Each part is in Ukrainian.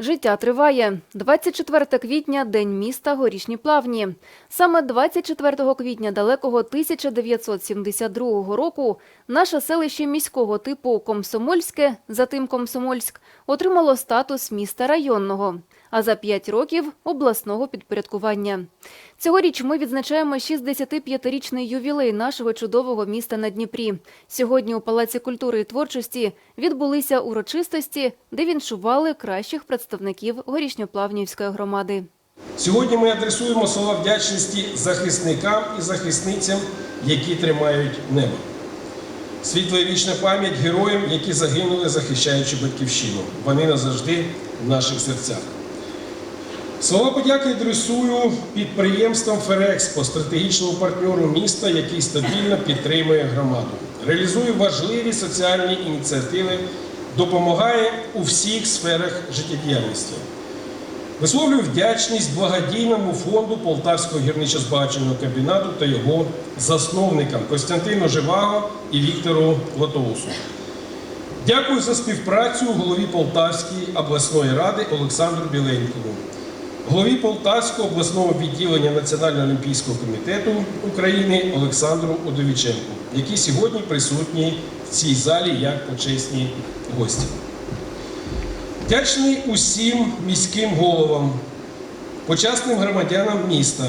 Життя триває. 24 квітня – День міста Горішні Плавні. Саме 24 квітня далекого 1972 року наше селище міського типу Комсомольське, затим Комсомольськ, отримало статус міста районного, а за 5 років – обласного підпорядкування. Цьогоріч ми відзначаємо 65-річний ювілей нашого чудового міста на Дніпрі. Сьогодні у Палаці культури і творчості відбулися урочистості, де віншували кращих представників Горішньоплавнівської громади. Сьогодні ми адресуємо слова вдячності захисникам і захисницям, які тримають небо. Світла і вічна пам'ять героям, які загинули, захищаючи батьківщину. Вони назавжди в наших серцях. Слова подяки адресую підприємствам Ферекспо, стратегічному партнеру міста, який стабільно підтримує громаду, реалізує важливі соціальні ініціативи, допомагає у всіх сферах життєдіяльності. Висловлюю вдячність благодійному фонду Полтавського гірничо-збагаченого комбінату та його засновникам Костянтину Живаго і Віктору Латоусу. Дякую за співпрацю голові Полтавської обласної ради Олександру Біленькому, голові Полтавського обласного відділення Національного олімпійського комітету України Олександру Удовіченку, які сьогодні присутні в цій залі як почесні гості. Вдячний усім міським головам, почасним громадянам міста,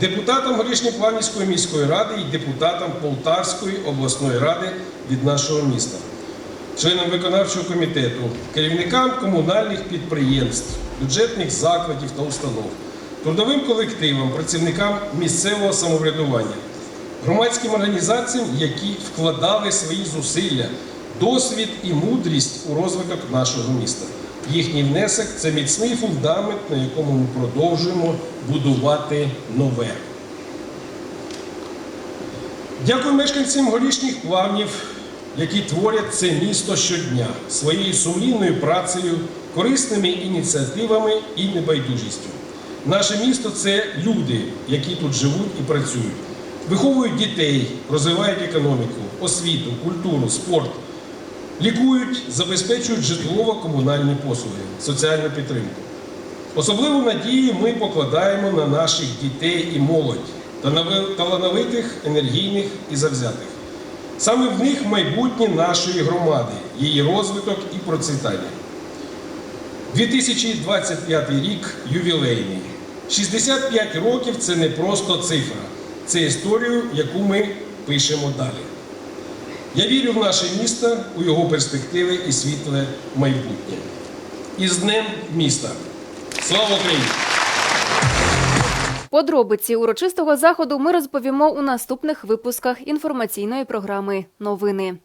депутатам Горішньоплавнівської міської ради і депутатам Полтавської обласної ради від нашого міста, членам виконавчого комітету, керівникам комунальних підприємств, бюджетних закладів та установ, трудовим колективам, працівникам місцевого самоврядування, громадським організаціям, які вкладали свої зусилля, досвід і мудрість у розвиток нашого міста. Їхній внесок це міцний фундамент, на якому ми продовжуємо будувати нове. Дякую мешканцям горішніх плавнів, які творять це місто щодня своєю сумлінною працею, корисними ініціативами і небайдужістю. Наше місто це люди, які тут живуть і працюють, виховують дітей, розвивають економіку, освіту, культуру, спорт, лікують, забезпечують житлово-комунальні послуги, соціальну підтримку. Особливу надію ми покладаємо на наших дітей і молодь талановитих, енергійних і завзятих. Саме в них майбутнє нашої громади, її розвиток і процвітання. 2025 рік ювілейний. 65 років це не просто цифра, це історію, яку ми пишемо далі. Я вірю в наше місто, у його перспективи і світле майбутнє. І з Днем міста! Слава Україні! Подробиці урочистого заходу ми розповімо у наступних випусках інформаційної програми «Новини».